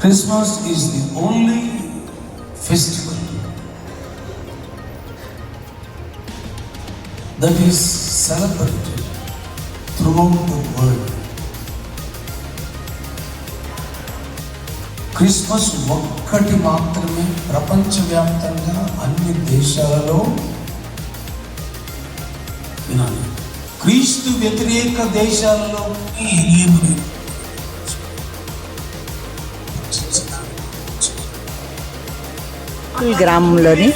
Christmas is the only festival that is celebrated throughout the world Christmas ఒక్కటి మాత్రమే ప్రపంచవ్యాప్తంగా అన్ని దేశాలలో వినాలి క్రీస్తు వ్యతిరేక దేశాలలో ఈ గ్రామంలోని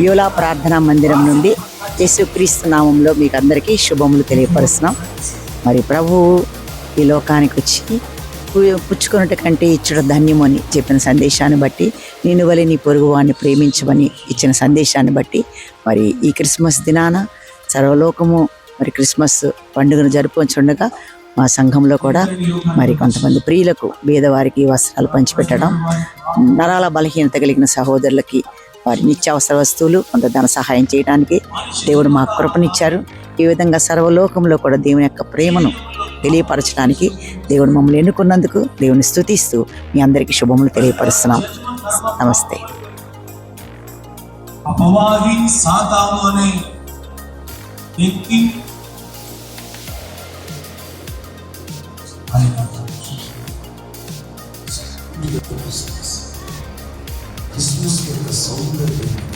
యోలా ప్రార్థనా మందిరం నుండి యేసుక్రీస్తు నామంలో మీకు అందరికీ శుభములు తెలియపరుస్తున్నాం. మరి ప్రభువు ఈ లోకానికి వచ్చి పు- పుచ్చుకొనుట కంటే ఇచ్చడం అని చెప్పిన సందేశాన్ని బట్టి నేను వలె నీ పొరుగు వాడిని ప్రేమించమని ఇచ్చిన సందేశాన్ని బట్టి మరి ఈ క్రిస్మస్ దినాన సర్వలోకము మరి క్రిస్మస్ పండుగను జరుపుకుంటుండగా మా సంఘంలో కూడా మరి కొంతమంది ప్రియులకు బీదవారికి వస్త్రాలు పంచిపెట్టడం నరాల బలహీనత కలిగిన సహోదరులకి వారి నిత్యావసర వస్తువులు కొంత ధన సహాయం చేయడానికి దేవుడు మా కృపనిచ్చారు. ఈ విధంగా సర్వలోకంలో కూడా దేవుని యొక్క ప్రేమను తెలియపరచడానికి దేవుడు మమ్మల్ని ఎన్నుకున్నందుకు దేవుని స్తుతిస్తూ మీ అందరికీ శుభములు తెలియపరుస్తున్నాం. నమస్తే. అపవాది సాతాను అనే వ్యక్తి alimentamos. Diga para vocês que se nos quer da saúde da vida,